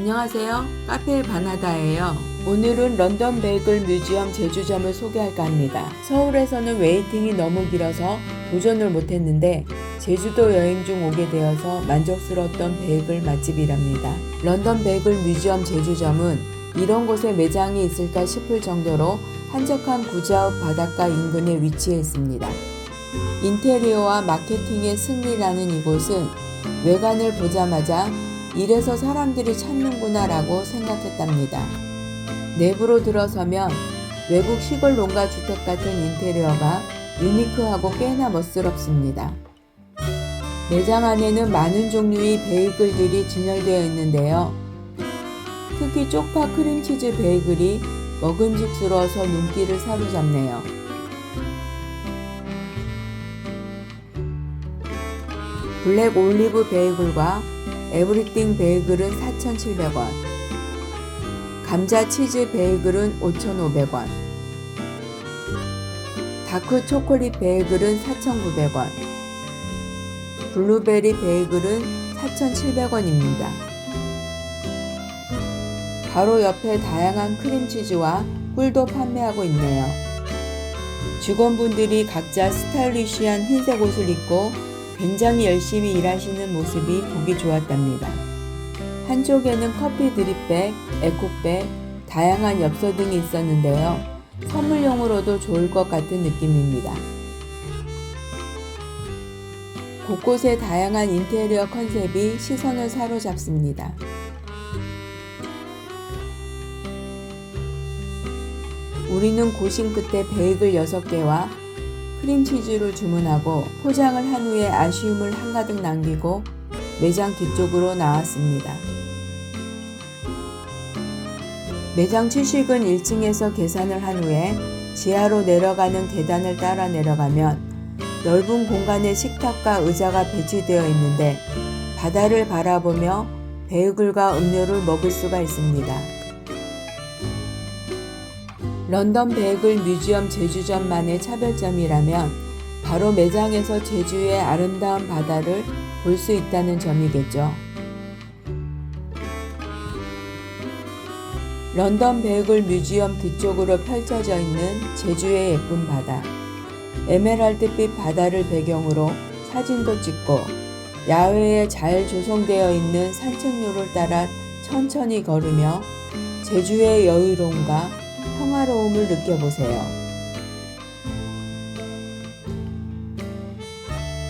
안녕하세요. 카페 바나다예요. 오늘은 런던 베이글 뮤지엄 제주점을 소개할까 합니다. 서울에서는 웨이팅이 너무 길어서 도전을 못했는데 제주도 여행 중 오게 되어서 만족스러웠던 베이글 맛집이랍니다. 런던 베이글 뮤지엄 제주점은 이런 곳에 매장이 있을까 싶을 정도로 한적한 구자읍 바닷가 인근에 위치해 있습니다. 인테리어와 마케팅의 승리라는 이곳은 외관을 보자마자 이래서 사람들이 찾는구나 라고 생각했답니다. 내부로 들어서면 외국 시골 농가 주택 같은 인테리어가 유니크하고 꽤나 멋스럽습니다. 매장 안에는 많은 종류의 베이글들이 진열되어 있는데요. 특히 쪽파 크림치즈 베이글이 먹음직스러워서 눈길을 사로잡네요. 블랙 올리브 베이글과 에브리띵 베이글은 4,700원. 감자 치즈 베이글은 5,500원. 다크 초콜릿 베이글은 4,900원. 블루베리 베이글은 4,700원입니다. 바로 옆에 다양한 크림치즈와 꿀도 판매하고 있네요. 직원분들이 각자 스타일리시한 흰색 옷을 입고 굉장히 열심히 일하시는 모습이 보기 좋았답니다. 한쪽에는 커피 드립백, 에코백, 다양한 엽서 등이 있었는데요. 선물용으로도 좋을 것 같은 느낌입니다. 곳곳에 다양한 인테리어 컨셉이 시선을 사로잡습니다. 우리는 고심 끝에 베이글 6개와 크림치즈를 주문하고 포장을 한 후에 아쉬움을 한가득 남기고 매장 뒤쪽으로 나왔습니다. 매장 취식은 1층에서 계산을 한 후에 지하로 내려가는 계단을 따라 내려가면 넓은 공간에 식탁과 의자가 배치되어 있는데 바다를 바라보며 베이글과 음료를 먹을 수가 있습니다. 런던 베이글 뮤지엄 제주점만의 차별점이라면 바로 매장에서 제주의 아름다운 바다를 볼 수 있다는 점이겠죠. 런던 베이글 뮤지엄 뒤쪽으로 펼쳐져 있는 제주의 예쁜 바다. 에메랄드빛 바다를 배경으로 사진도 찍고 야외에 잘 조성되어 있는 산책로를 따라 천천히 걸으며 제주의 여유로움과 평화로움을 느껴보세요.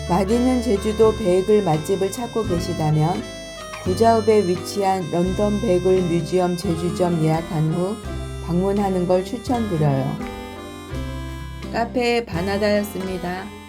맛있는 제주도 베이글 맛집을 찾고 계시다면 구자읍에 위치한 런던 베이글 뮤지엄 제주점 예약한 후 방문하는 걸 추천드려요. 카페 바나다였습니다.